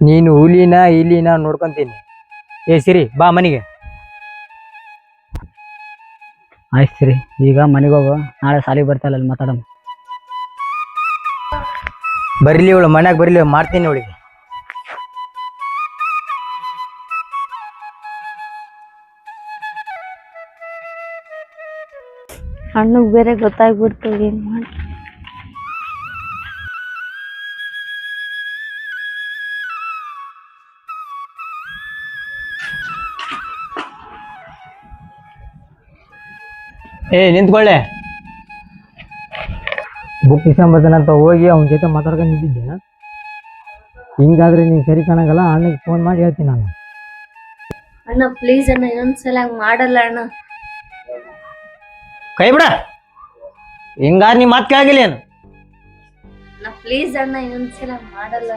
ನೀನು ಹುಲಿನ ಇಲಿನ ನೋಡ್ಕೊಂತೀನಿ. ಏ ಸಿರಿ ಬಾ ಮನೆಗೆ. ಆಯ್ತು ಸರಿ ಈಗ ಮನೆಗೆ ಹೋಗು. ನಾಳೆ ಸಾಲಿಗೆ ಬರ್ತಾಳೆ ಅಲ್ಲಿ ಮಾತಾಡೋಣ. ಬರ್ಲಿ ಇವಳು ಮನ್ಯಾಗ ಬರಲಿ ಮಾಡ್ತೀನಿ ಅವಳಿಗೆ ಹಣ್ಣು ಬೇರೆ ಗೊತ್ತಾಗ್ಬಿಡ್ತು ಏನ್ ಮಾಡಿ ಏ ನಿಂತ್ಕೊಳ್ಳೆ. ಬುಕ್ ಅಂತ ಹೋಗಿ ಅವನ ಜೊತೆ ಮಾತಾಡ್ಕೊಂಡು ನಿಂತಿದ್ದೆ ಹಿಂಗಾದ್ರೆ ನೀನು ಸರಿ ಕಾಣಂಗಲ್ಲ ಅಣ್ಣಗೆ ಫೋನ್ ಮಾಡಿ ಹೇಳ್ತೀನಿ ನಾನು. ಅಣ್ಣ ಪ್ಲೀಸ್ ಅಣ್ಣ ಇನ್ನೊಂದ್ಸಲ ಹಂಗ್ ಮಾಡಲ್ಲ ಅಣ್ಣ. ಕೈ ಬಿಡ. ಹಿಂಗಾದ್ರೆ ನೀ ಮಾತು ಕೇಳಾಗಿಲ್ಲ ಏನು ಅಣ್ಣ ಪ್ಲೀಸ್ ಅಣ್ಣ ಇನ್ನೊಂದ್ಸಲ ಹಂಗ್ ಮಾಡಲ್ಲ.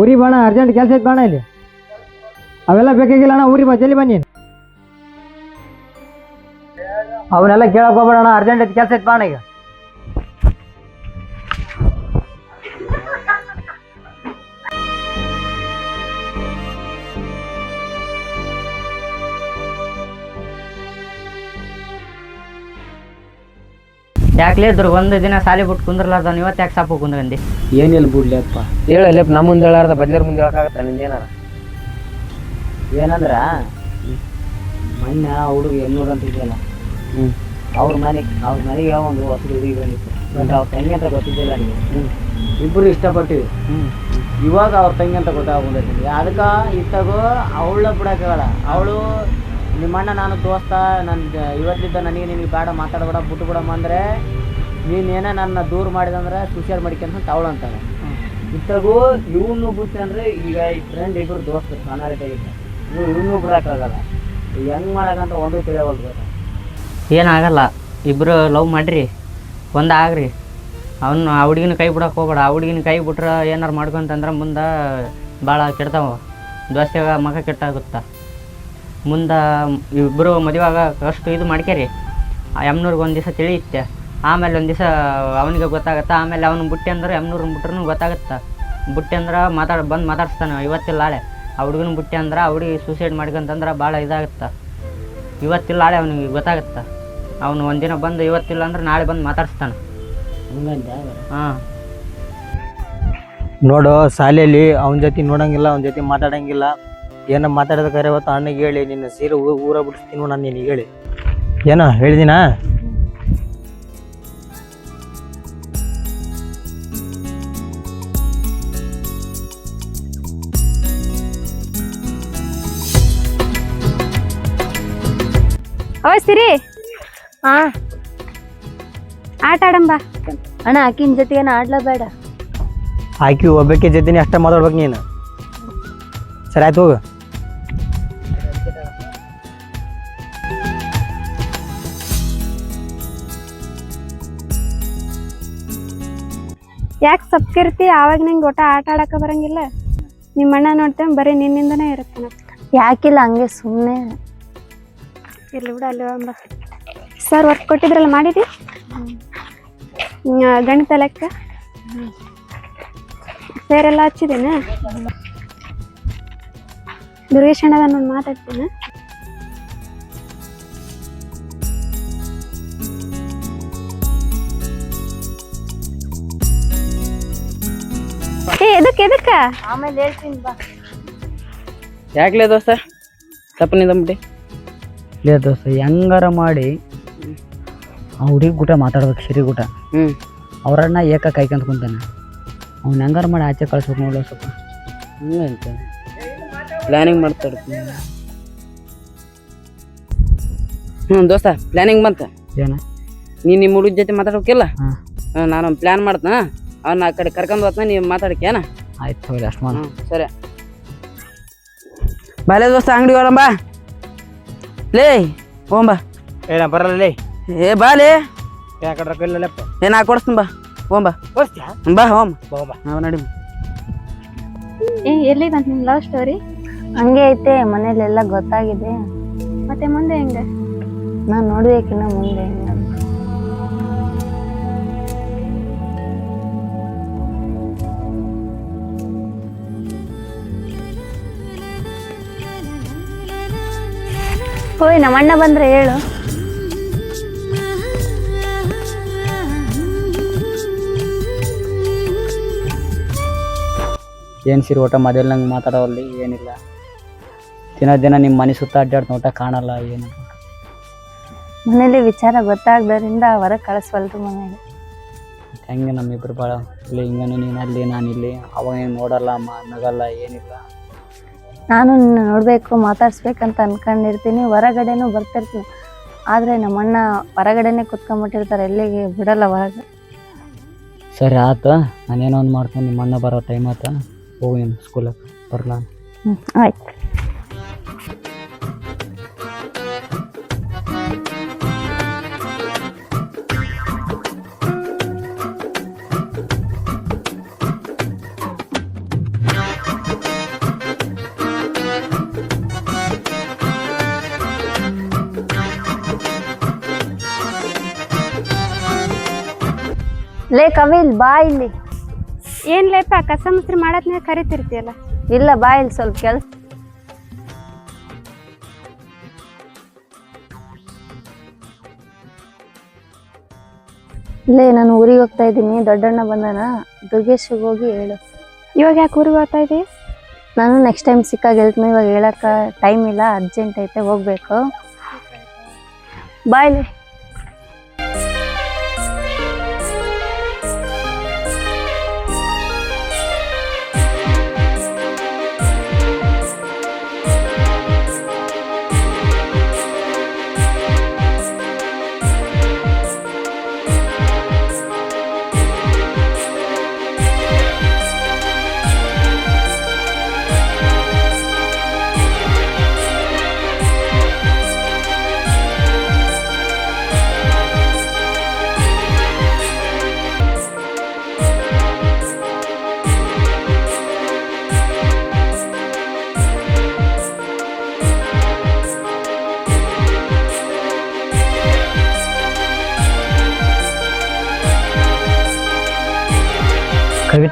ಊರಿಗೆ ಬಾಣ ಅರ್ಜೆಂಟ್ ಕೆಲಸ ಐತೆ ಬಾಣ ಇಲ್ಲಿ. ಅವೆಲ್ಲ ಬೇಕಾಗಿಲ್ಲ ಅಣ್ಣ, ಊರಿಗೆ ಬಾ, ಜಲ್ದಿ ಬನ್ನಿ ಅವನ್ನೆಲ್ಲ ಕೇಳಕ್ ಹೋಗ್ಬೇಡಣ್ಣ ಅರ್ಜೆಂಟ್ ಐತೆ ಕೆಲಸ ಐತೆ ಬಾಣ ಈಗ. ಯಾಕ್ಲೇ ಇದ್ರು ಒಂದು ದಿನ ಸಾಲಿ ಬಿಟ್ಟು ಕುಂದ್ರಲಾರ್ದ ಇವತ್ತು ಯಾಕೆ ಸಾಪು ಕುಂದ್ರಂದಿ? ಏನಿಲ್ಲ ಬಿಡ್ಲಿಯಪ್ಪ ಹೇಳಲ್ಲ ನಮ್ಮ ಮುಂದೆ ಹೇಳಾರ್ದ ಬದ್ಲರ್ ಮುಂದೆ ಹೇಳಕ್ಕಾಗತ್ತ ನಿಂದೇನಾರ ಏನಂದ್ರ ಮೊನ್ನೆ ಹುಡುಗ ಎನ್ನೂರು ಅಂತ ಇದೆಯಲ್ಲ ಅವ್ರ ಮನೆ ಅವ್ರ ಮನೆಗೆ ಒಂದು ಹೊಸ ಹುಡುಗಿ ಬಂದಿತ್ತು. ಬಟ್ ಅವ್ರ ತಂಗಿ ಅಂತ ಗೊತ್ತಿದ್ದಿಲ್ಲ ನನಗೆ ಇಬ್ಬರು ಇಷ್ಟಪಟ್ಟಿವಿ. ಇವಾಗ ಅವ್ರ ತಂಗಿ ಅಂತ ಗೊತ್ತಾಗ್ಬಂದೈತಿ ಅದಕ್ಕೆ ಇತ್ತಾಗ ಅವಳ ಬಿಡಕ್ಕಾಗಲ್ಲ ಅವಳು ನಿಮ್ಮಣ್ಣ ನಾನು ದೋಸ್ತ ನನ್ನ ಇವತ್ತಿದ್ದ ನನಗೆ ನಿನಗೆ ಬೇಡ ಮಾತಾಡಬೇಡ ಬಿಟ್ಟು ಬಿಡಮ್ಮ ಅಂದರೆ ನೀನೇನ ನನ್ನ ದೂರ ಮಾಡಿದಂದ್ರೆ ಸುಶೇರ್ ಅಂತ ಅವಳು ಅಂತಾರೆ ಇತ್ತಾಗೂ ಇವನು ಬಿಟ್ಟು ಅಂದ್ರೆ ಈಗ ಈ ಫ್ರೆಂಡ್ ಇಬ್ಬರು ದೋಸ್ತ ಸಣ್ಣಾರಿದ್ದಾಗಿದ್ದ ನೀವು ಇವನು ಬಿಡಕ್ಕಾಗಲ್ಲ ಹೆಂಗ್ ಮಾಡಕಂತ ಒಂದು ತಿಳಿಯವಲ್ದು ಏನಾಗಲ್ಲ ಇಬ್ರು ಲವ್ ಮಾಡ್ರಿ. ಒಂದು ಆಗ್ರಿ. ಅವನು ಆ ಹುಡುಗಿನ ಕೈ ಬಿಡೋಕೆ ಹೋಗ್ಬೇಡ. ಆ ಹುಡುಗಿನ ಕೈ ಬಿಟ್ರೆ ಏನಾರು ಮಾಡ್ಕೊಂತಂದ್ರೆ ಮುಂದೆ ಭಾಳ ಕೆಡ್ತಾವ. ದೋಸ್ತಿಯಾಗ ಮಗ ಕೆಟ್ಟಾಗುತ್ತ. ಮುಂದೆ ಇಬ್ಬರು ಮದುವೆ ಆಗಷ್ಟು ಇದು ಮಾಡ್ಕೇರಿ ಆ ಎಮ್ನೂರ್ಗೆ ಒಂದು ದಿವಸ ತಿಳಿಯುತ್ತೆ. ಆಮೇಲೆ ಒಂದು ದಿವಸ ಅವನಿಗೆ ಗೊತ್ತಾಗತ್ತೆ, ಆಮೇಲೆ ಅವನು ಬುಟ್ಟಿ ಅಂದ್ರೆ ಯಮ್ನೂರು ಬಿಟ್ರೂ ಗೊತ್ತಾಗತ್ತೆ. ಬುಟ್ಟಿ ಅಂದ್ರೆ ಮಾತಾಡ, ಬಂದು ಮಾತಾಡಿಸ್ತಾನೆ ಇವತ್ತಿಲ್ಲ ನಾಳೆ ಆ ಹುಡುಗನ ಬುಟ್ಟಿ ಅಂದ್ರೆ ಆ ಹುಡುಗಿ ಸೂಸೈಡ್ ಮಾಡ್ಕೊಂತಂದ್ರೆ ಭಾಳ ಇದಾಗುತ್ತೆ. ಇವತ್ತಿಲ್ಲ ನಾಳೆ ಅವನಿಗೆ ಗೊತ್ತಾಗತ್ತೆ. ಅವನು ಒಂದಿನ ಬಂದು ಇವತ್ತಿಲ್ಲ ಅಂದ್ರೆ ನಾಳೆ ಬಂದು ಮಾತಾಡಿಸ್ತಾನೆ. ಹಾಂ. ನೋಡು ಶಾಲೆಯಲ್ಲಿ ಅವನ ಜೊತೆ ನೋಡಂಗಿಲ್ಲ, ಅವನ ಜೊತೆ ಮಾತಾಡಂಗಿಲ್ಲ. ಏನೋ ಮಾತಾಡೋದಕ್ಕಾರೆ ಕರೆ ಹೊತ್ತು ಅಣ್ಣಗೆ ಹೇಳಿ ನಿನ್ನ ಸೀರೆ ಊ- ಊರ ಬಿಡಿಸ್ತೀನಿ ನಾನು ನಿನಗೆ ಹೇಳಿ. ಏನೋ ಹೇಳಿದಿನಾ? ಓ ಸಿರಿ. ಹಾ. ಆಟ ಆಡಂಬ. ಅಣ್ಣ ಆಕಿನ ಜೊತೆಗೇನ ಆಡ್ಲಬೇಡ. ಆಕಿ ಒಬ್ಬಕ್ಕೆ ಜೊತೆ ಅಷ್ಟೇ ಮಾತಾಡ್ಬೇಕು ನೀನು. ಸರಿ ಆಯ್ತು ಹೋಗು. ಯಾಕೆ ಸಪ್ಕಿರ್ತಿ ಆವಾಗ ನಿಂಗೆ ಒಟ್ಟ ಆಟ ಆಡಕ ಬರಂಗಿಲ್ಲ. ನಿಮ್ಮ ಅಣ್ಣ ನೋಡ್ತೇವೆ ಬರೀ ನಿನ್ನಿಂದನೇ ಇರುತ್ತೆ ಯಾಕಿಲ್ಲ ಹಂಗೆ ಸುಮ್ಮನೆ ಇಲ್ಲಿ ಬಿಡ ಅಲ್ಲಿ ಅಂಬ ಸರ್ ವರ್ಕ್ ಕೊಟ್ಟಿದ್ರಲ್ಲ ಮಾಡಿದಿ? ಗಣಿತ ಲೆಕ್ಕ? ಸೇರೆಲ್ಲ ಹಚ್ಚಿದೇನ? ದುರ್ಗೇಶ್ ಅಣ್ಣದ ನಾನು ಮಾತಾಡ್ತೀನಿ? ಎದಕ್ಕ ಆಮೇಲೆ ಹೇಳ್ತೀನಿ ಬಾ. ಯಾಕ್ಲೇ ದೋಸ್ತ? ತಪ್ಪನಿಂದಬಿಟ್ಟು ಲೇ ದೋಸ್ತ ಹೆಂಗಾರ ಮಾಡಿ ಆ ಹುಡುಗಿ ಗುಟ ಮಾತಾಡ್ಬೇಕು ಸಿರಿ ಕೂಟ ಹ್ಞೂ ಅವ್ರನ್ನ ಏಕ ಕಾಯ್ಕೊಂತ ಕುಂತಾನೆ. ಅವ್ನು ಹೆಂಗಾರ ಮಾಡಿ ಆಚೆ ಕಳ್ಸ್ಬೇಕು ನೋಡೋ ಸ್ವಲ್ಪ. ಹಂಗಂತ ಪ್ಲ್ಯಾನಿಂಗ್ ಮಾಡ್ತಾರ ಹ್ಞೂ ದೋಸ್ತ ಪ್ಲ್ಯಾನಿಂಗ್ ಬಂತ ಏನ? ನೀ ನಿಮ್ಮ ಹುಡುಗ ಜೊತೆ ಮಾತಾಡ್ಬೇಕಿಲ್ಲ? ಹಾಂ. ನಾನು ಪ್ಲ್ಯಾನ್ ಮಾಡ್ತಾನ. ಅವ್ನ ಆ ಕಡೆ ಕರ್ಕೊಂಡು ಹೋಗ್ತಾನೆ ನೀವು ಮಾತಾಡಕ್ಕೇನ ಆಯ್ತು ಹೋಗ್ಲಿ ಅಷ್ಟು ಮಾಡ. ಸರಿ. ಬಾಲೆ ದೋಸ್ತ ಅಂಗಡಿ ಹೋಗಣ ಬಾ. ಲೇ ಹೋಗಂ ಬಾ. ಏನ ಬರಲ್ಲ ಲೇ. ಏ ರೊಕ್ಕ ಕೊಡಿಸ್ತೀನಿ ಬಾ. ಹೋಗಂ ಬಾ. ಬರ್ತ್ಯಾ ಬಾ ಹೋಮ್ ಬಾ ಬಾ. ನಾವು ನಡಿ ಏ ಎಲ್ಲಿದಂತ ನಿಮ್ ಲವ್ ಸ್ಟೋರಿ ಹಂಗೆ ಐತೆ ಮನೇಲೆಲ್ಲ ಗೊತ್ತಾಗಿದೆ. ಮತ್ತೆ ಮುಂದೆ ಹೆಂಗೆ? ನಾನ್ ನೋಡ್ಬೇಕಿನ್ನ ಮುಂದೆ. ಹೆಂಗೆ ಹೋಯ್ ನಮ್ಮ ಅಣ್ಣ ಬಂದ್ರೆ ಹೇಳು. ಏನು ಸಿರಿ ಊಟ ಮೊದಲು ನಂಗೆ ಮಾತಾಡೋಲ್ಲಿ ಏನಿಲ್ಲ. ದಿನ ದಿನ ನಿಮ್ಮ ಮನೆ ಸುತ್ತ ಅಡ್ಡಾಡ್ ಊಟ ಕಾಣಲ್ಲ ಏನು? ಮನೇಲಿ ವಿಚಾರ ಗೊತ್ತಾಗ್ದರಿಂದ ಹೊರಗೆ ಕಳಿಸ್ವಲ್ರು ಮನೆಗೆ ಹೆಂಗೆ ನಮ್ಮಿಬ್ರು ಭಾಳ ಇಲ್ಲಿ ಹಿಂಗೆ ನೀನು ಅಲ್ಲಿ ನಾನು ಇಲ್ಲಿ. ಅವಾಗ ನೋಡಲ್ಲ ಮ ನಗಲ್ಲ ಏನಿಲ್ಲ. ನಾನು ನಿನ್ನ ನೋಡಬೇಕು ಮಾತಾಡಿಸ್ಬೇಕಂತ ಅಂದ್ಕೊಂಡಿರ್ತೀನಿ ಹೊರಗಡೆನೂ ಬರ್ತಿರ್ತೀನಿ ಆದರೆ ನಮ್ಮಣ್ಣ ಹೊರಗಡೆನೇ ಕುತ್ಕೊಂಡ್ಬಿಟ್ಟಿರ್ತಾರೆ. ಎಲ್ಲಿಗೆ? ಬಿಡಲ್ಲ ಹೊರಗೆ. ಸರಿ ಆತ. ನಾನೇನೋ ಒಂದು ಮಾಡ್ತೀನಿ. ನಿಮ್ಮ ಅಣ್ಣ ಬರೋ ಟೈಮ್ ಆತ. ಹೋಗಿ ನಿಮ್ಮ ಸ್ಕೂಲಿಗೆ ಬರಲ್ಲ ಹ್ಞೂ ಆಯ್ತು. ಲೇ ಕವಿಲ್ ಬಾ ಇಲ್ಲಿ. ಏನ್ ಲೇಪ ಕಸ ಮುಸ್ರಿ ನೀವು ಕರಿತಿರ್ತೀಯಲ್ಲ? ಇಲ್ಲ ಬಾ ಇಲ್ಲಿ ಸ್ವಲ್ಪ ಕೆಲ್ಸ ಇಲ್ಲೇ ನಾನು ಊರಿಗೆ ಹೋಗ್ತಾ ಇದ್ದೀನಿ. ದೊಡ್ಡಣ್ಣ ಬಂದಾನ. ದುರ್ಗೇಶ್ಗೆ ಹೋಗಿ ಹೇಳು. ಇವಾಗ ಯಾಕೆ ಊರಿಗೆ ಹೋಗ್ತಾ ಇದ್ದೀವಿ ನಾನು ನೆಕ್ಸ್ಟ್ ಟೈಮ್ ಸಿಕ್ಕಾಗ ಹೇಳ್ತೀನಿ. ಇವಾಗ ಹೇಳಕ್ಕೆ ಟೈಮ್ ಇಲ್ಲ. ಅರ್ಜೆಂಟ್ ಐತೆ ಹೋಗ್ಬೇಕು. ಬಾಯ್ಲಿ ಕವಿತಾ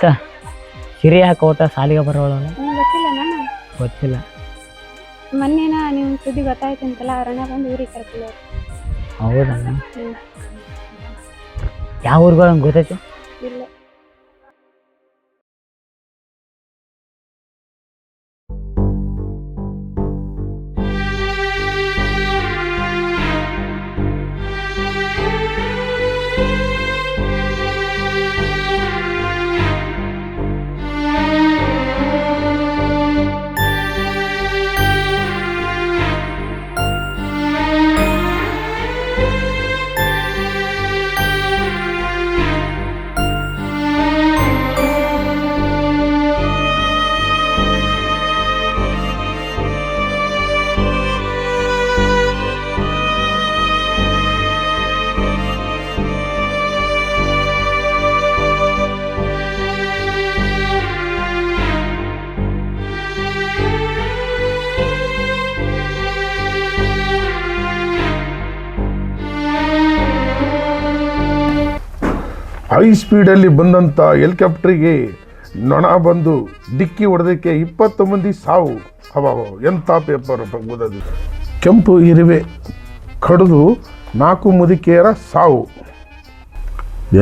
ಸಿರಿ ಹಿರಿಯ ಕೋಟ ಸಾಲಿಗೆ ಬರೋಳ ನಿಮ್ಗೆ ಗೊತ್ತಿಲ್ಲ ನಾನು. ಗೊತ್ತಿಲ್ಲ. ಮೊನ್ನೆನ ನಿಮ್ ಸುದ್ದಿ ಗೊತ್ತಾಯ್ತು ಅಂತಲ್ಲ ಅರಣ್ಯ ಬಂದು ಊರಿಗೆ ಕರ್ಕೊಂಡು ಹೌದಾ? ಯಾವ ಊರುಗಳು ಗೊತ್ತೈತಿ ಇಲ್ಲ. ಹೈ ಸ್ಪೀಡಲ್ಲಿ ಬಂದಂಥ ಹೆಲಿಕಾಪ್ಟ್ರಿಗೆ ನೊಣ ಬಂದು ಡಿಕ್ಕಿ ಹೊಡೆದಕ್ಕೆ ಇಪ್ಪತ್ತು ಮಂದಿ ಸಾವು. ಅವಾವ ಎಂಥ ಪೇಪರ್ ಓದೋದು. ಕೆಂಪು ಇರುವೆ ಕಡಿದು ನಾಲ್ಕು ಮುದುಕಿಯರ ಸಾವು.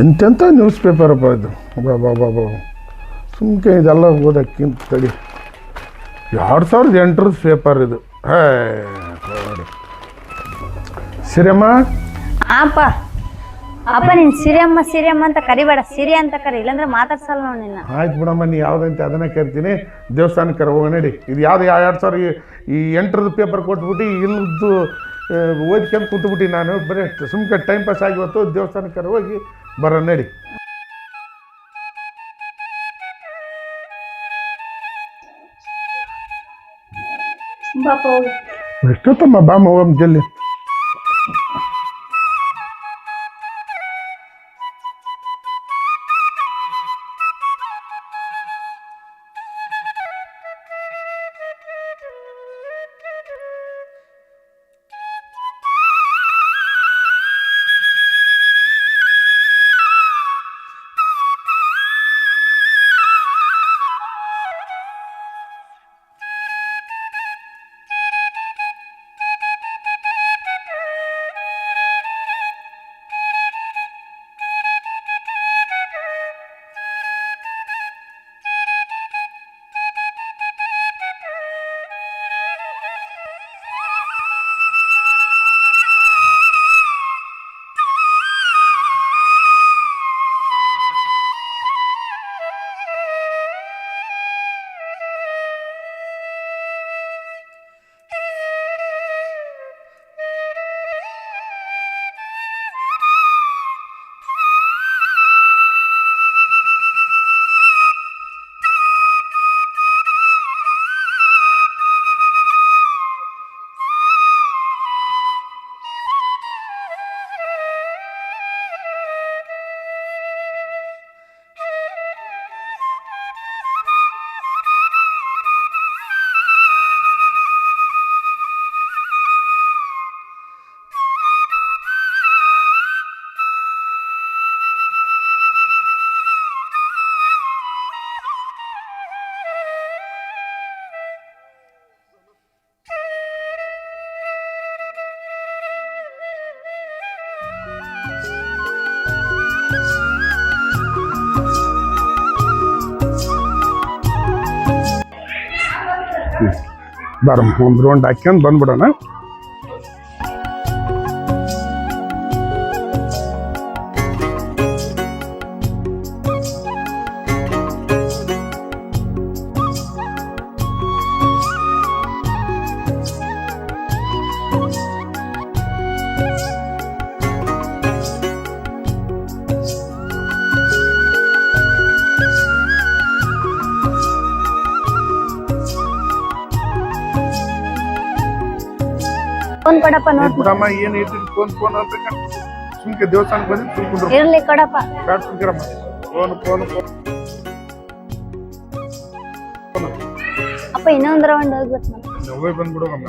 ಎಂತೆಂಥ ನ್ಯೂಸ್ ಪೇಪರಪ್ಪ ಇದು. ಬಾಬಾ ಸುಮ್ಕೆ ಇದೆಲ್ಲ ಓದಕ್ಕಿಂತ ತಡಿ. ಎರಡು ಸಾವಿರದ ಎಂಟರದ ಪೇಪರ್ ಇದು. ಹೇ ನೋಡಿ. ಸಿರಮ್ಮ ಅಪ್ಪ ನೀನ್ ಸಿರಿಯಮ್ಮ ಸಿರಿಯಮ್ಮ ಅಂತ ಕರಿಬೇಡ. ಸಿರಿ ಅಂತ ಕರಿ ಇಲ್ಲಾಂದ್ರೆ ಮಾತಾಡ್ಸಲ್ಲ ನೋಡಿ ನಿನ್ನ. ಆಯ್ತು ಬಿಡಮ್ಮ ನೀ ಯಾವುದಂತೆ ಅದನ್ನೇ ಕರಿತೀನಿ. ದೇವಸ್ಥಾನಕ್ಕೆ ಹೋಗಿ ನಡಿ. ಇದು ಯಾವ್ದು ಎರಡು ಸಾವಿರ ಈ- ಈ ಎಂಟ್ರದ್ದು ಪೇಪರ್ ಕೊಟ್ಬಿಟ್ಟು ಇಲ್ಲದ್ದು ಓದ್ಕೊಂಡು ಕೂತ್ಬಿಟ್ಟು ನಾನು. ಬರೀ ಸುಮ್ಕೆ ಟೈಮ್ ಪಾಸ್ ಆಗಿ ಹೊತ್ತು ದೇವಸ್ಥಾನಕ್ಕೆ ಹೋಗಿ ಬರೋ ನಡಿ. ಬಾಪ ಹೋಗು. ಎಷ್ಟೊತ್ತಮ್ಮ ಬಾಮ ಹೋಗಮ್ಮ ಜಲ್ದಿ? ಬಾರಮ್ಮ ಒಂದು ರೌಂಡ್ ಹಾಕ್ಯಂಡು ಬಂದ್ಬಿಡೋಣ. ಫೋನ್ ಕೊಡಪ್ಪ ಏ ನೋಡ್ ಬಿಡಮ್ಮ ಏನು ಇಟ್ಟು ಫೋನ್ ಫೋನ್ ಅಂತ ಸುಮ್ಕೆ ದೇವಸ್ಥಾನಕ್ಕೆ ಬಂದು ಸುಮ್ಕೊಂಡ್ರು ಇರ್ಲಿ ಕೊಡಪ್ಪ ಬ್ಯಾಡ ಸುಮ್ಕಿರಮ್ಮ ಫೋನ್ ಫೋನ್ ಫೋನ್. ಅಪ್ಪ ಇನ್ನೊಂದ್ ರೌಂಡ್ ಹೋಗ್ಬೇಕು ನಾನು ಹೋಗಿ ಬಂದ್ಬಿಡೋಮ್ಮ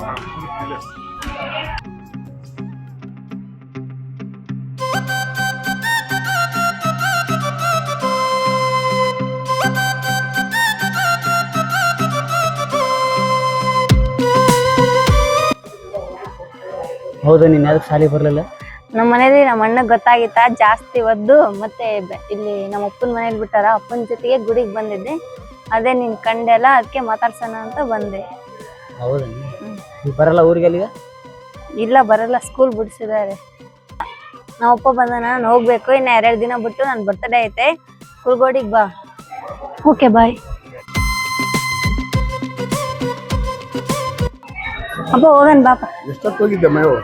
ಹೌದು ನೀನು ಯಾವ್ದಕ್ಕೆ ಶಾಲೆಗೆ ಬರಲಿಲ್ಲ? ನಮ್ಮ ಮನೇಲಿ ನಮ್ಮ ಅಣ್ಣ ಗೊತ್ತಾಗಿತ್ತ ಜಾಸ್ತಿ ಒದ್ದು ಮತ್ತೆ ಬೆ- ಇಲ್ಲಿ ನಮ್ಮ ಅಪ್ಪನ ಮನೇಲಿ ಬಿಟ್ಟಾರ. ಅಪ್ಪನ ಜೊತೆಗೆ ಗುಡಿಗೆ ಬಂದಿದ್ದೆ. ಅದೇ ನಿನ್ ಕಂಡೆಲ್ಲ ಅದಕ್ಕೆ ಮಾತಾಡ್ಸೋಣ ಅಂತ ಬಂದೆ. ಹೌದಾ. ಬರಲ್ಲ ಊರಿಗೆ ಅಲ್ಲಿಗೆ? ಇಲ್ಲ ಬರಲ್ಲ ಸ್ಕೂಲ್ ಬಿಡಿಸಿದ್ದಾರೆ. ನಮ್ಮ ಅಪ್ಪ ಬಂದ ನಾನು ಹೋಗ್ಬೇಕು. ಇನ್ನ ಎರಡು ದಿನ ಬಿಟ್ಟು ನನ್ನ ಬರ್ತಡೇ ಐತೆ. ಕುಲ್ಗೋಡಿಗೆ ಬಾ. ಓಕೆ ಬಾಯ್ ಅಪ್ಪ ಹೋಗನ್ ಬಾಪ. ಎಷ್ಟೊತ್ತು ಹೋಗಿದ್ದೆ ಮೇವು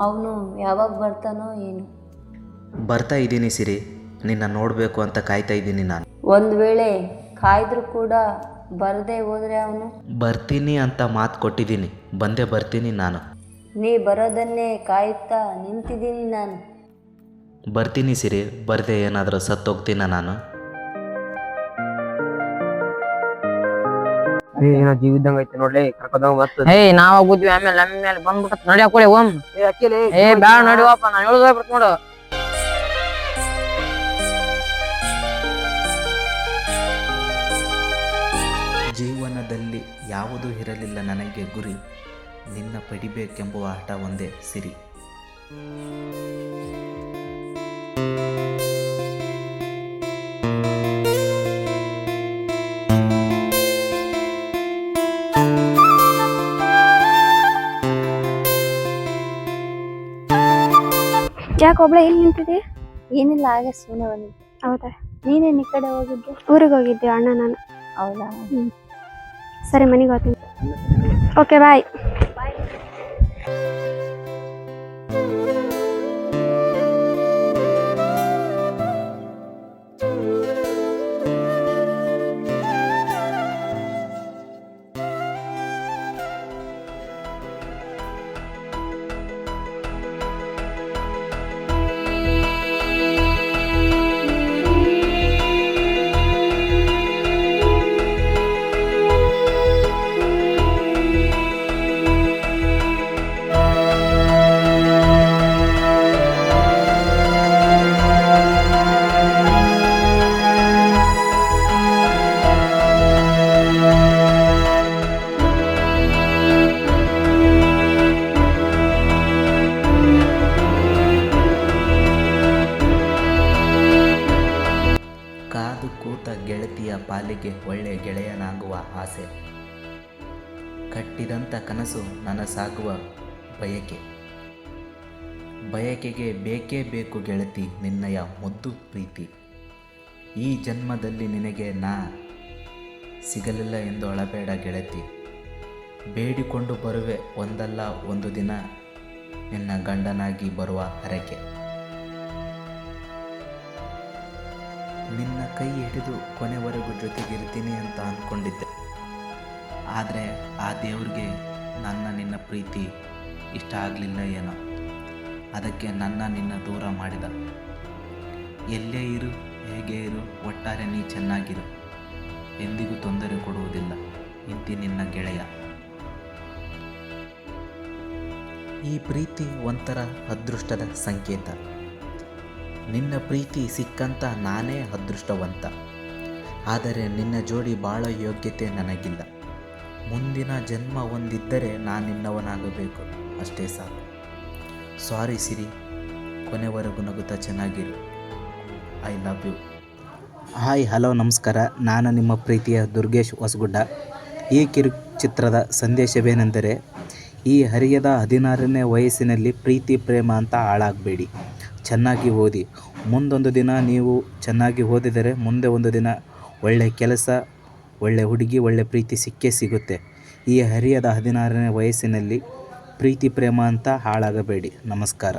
ಅವನು ಯಾವಾಗ ಬರ್ತಾನೋ ಏನು? ಬರ್ತಾ ಇದ್ದೀನಿ ಸಿರಿ. ನಿನ್ನ ನೋಡಬೇಕು ಅಂತ ಕಾಯ್ತಾ ಇದ್ದೀನಿ ನಾನು. ಒಂದು ವೇಳೆ ಕಾಯ್ದ್ರು ಕೂಡ ಬರದೇ ಹೋದ್ರೆ ಅವನು? ಬರ್ತೀನಿ ಅಂತ ಮಾತು ಕೊಟ್ಟಿದ್ದೀನಿ. ಬಂದೇ ಬರ್ತೀನಿ ನಾನು. ನೀ ಬರೋದನ್ನೇ ಕಾಯುತ್ತಾ ನಿಂತಿದ್ದೀನಿ ನಾನು. ಬರ್ತೀನಿ ಸಿರಿ. ಬರದೆ ಏನಾದರೂ ಸತ್ತೋಗ್ತೀನ ನಾನು? ಏನೋ ಜೀವ ಇದ್ದಂಗೆ ಐತೆ ನೋಡ್ಲಿ ಕರ್ಕೊಂಡೋಗ ಮತ್ತೆ ಏಯ್ ನಾವ್ ಹೋಗುದ್ವಿ ಆಮೇಲೆ ನಮ್ಮ ಮೇಲೆ ಬಂದ್ಬಿಟ್ಟ ನಡಿಯಕ್ ಕೊಡಿ ಓಮ್ ಏ ಬ್ಯಾಡ ನಡಿವಪ್ಪ ನಾನು ಹೇಳುದ ಬಿಡ್ತ ನೋಡು. ಜೀವನದಲ್ಲಿ ಯಾವುದೂ ಇರಲಿಲ್ಲ ನನಗೆ ಗುರಿ ನಿನ್ನ ಪಡಿಬೇಕೆಂಬುವ ಹಠ ಒಂದೇ ಸಿರಿ. ಯಾಕೆ ಒಬ್ಳೆ ಇಲ್ಲಿ ನಿಂತಿದ್ದೆ ಏನಿಲ್ಲ ಆಗ ಸುಮ್ಮನೆ ಬಂದಿದ್ದೆ. ಹೌದಾ? ನೀನೇನು ಈ ಕಡೆ ಹೋಗಿದ್ದೆ? ಊರಿಗೆ ಹೋಗಿದ್ದೆ ಅಣ್ಣ ನಾನು. ಹೌದಾ? ಸರಿ ಮನೆಗೆ ಹೋಗ್ತೀನಿ. ಓಕೆ ಬಾಯ್ ಗೆಳತಿಯ ಪಾಲಿಗೆ ಒಳ್ಳೆ ಗೆಳೆಯನಾಗುವ ಆಸೆ. ಕಟ್ಟಿದಂಥ ಕನಸು ನನಸಾಗುವ ಬಯಕೆ. ಬಯಕೆಗೆ ಬೇಕೇ ಬೇಕು ಗೆಳತಿ ನಿನ್ನಯ ಮುದ್ದು ಪ್ರೀತಿ. ಈ ಜನ್ಮದಲ್ಲಿ ನಿನಗೆ ನಾ ಸಿಗಲಿಲ್ಲ ಎಂದು ಅಳಬೇಡ ಗೆಳತಿ. ಬೇಡಿಕೊಂಡು ಬರುವೆ ಒಂದಲ್ಲ ಒಂದು ದಿನ ನಿನ್ನ ಗಂಡನಾಗಿ ಬರುವ ಹರಕೆ. ನಿನ್ನ ಕೈ ಹಿಡಿದು ಕೊನೆವರೆಗೂ ಜೊತೆಗಿರ್ತೀನಿ ಅಂತ ಅಂದ್ಕೊಂಡಿದ್ದೆ ಆದರೆ ಆ ದೇವ್ರಿಗೆ ನನ್ನ ನಿನ್ನ ಪ್ರೀತಿ ಇಷ್ಟ ಆಗಲಿಲ್ಲ ಏನೋ. ಅದಕ್ಕೆ ನನ್ನ ನಿನ್ನ ದೂರ ಮಾಡಿದ. ಎಲ್ಲೇ ಇರು, ಹೇಗೆ ಇರು, ಒಟ್ಟಾರೆ ನೀ ಚೆನ್ನಾಗಿರು. ಎಂದಿಗೂ ತೊಂದರೆ ಕೊಡುವುದಿಲ್ಲ. ಇಂತಿ ನಿನ್ನ ಗೆಳೆಯ. ಈ ಪ್ರೀತಿ ಒಂಥರ ಅದೃಷ್ಟದ ಸಂಕೇತ. ನಿನ್ನ ಪ್ರೀತಿ ಸಿಕ್ಕಂತ ನಾನೇ ಅದೃಷ್ಟವಂತ. ಆದರೆ ನಿನ್ನ ಜೋಡಿ ಬಾಳ ಯೋಗ್ಯತೆ ನನಗಿಲ್ಲ. ಮುಂದಿನ ಜನ್ಮ ಒಂದಿದ್ದರೆ ನಾನು ನಿನ್ನವನಾಗಬೇಕು. ಅಷ್ಟೇ ಸಾಕು. ಸಾರಿ ಸಿರಿ ಕೊನೆವರೆಗೂ ನಗುತ್ತಾ ಚೆನ್ನಾಗಿರು. I love you hi hello ನಮಸ್ಕಾರ. ನಾನು ನಿಮ್ಮ ಪ್ರೀತಿಯ ದುರ್ಗೇಶ್ ಹೊಸಗುಡ್ಡ. ಈ ಕಿರು ಚಿತ್ರದ ಸಂದೇಶವೇನೆಂದರೆ, ಈ ಹರಿಯದ ಹದಿನಾರನೇ ವಯಸ್ಸಿನಲ್ಲಿ ಪ್ರೀತಿ, ಪ್ರೇಮ ಅಂತ ಹಾಳಾಗಬೇಡಿ. ಚೆನ್ನಾಗಿ ಓದಿ. ಮುಂದೊಂದು ದಿನ ನೀವು ಚೆನ್ನಾಗಿ ಓದಿದರೆ ಮುಂದೆ ಒಂದು ದಿನ ಒಳ್ಳೆಯ ಕೆಲಸ ಒಳ್ಳೆಯ ಹುಡುಗಿ ಒಳ್ಳೆಯ ಪ್ರೀತಿ ಸಿಕ್ಕೇ ಸಿಗುತ್ತೆ. ಈ ಹರಿಯದ ಹದಿನಾರನೇ ವಯಸ್ಸಿನಲ್ಲಿ ಪ್ರೀತಿ, ಪ್ರೇಮ ಅಂತ ಹಾಳಾಗಬೇಡಿ. ನಮಸ್ಕಾರ.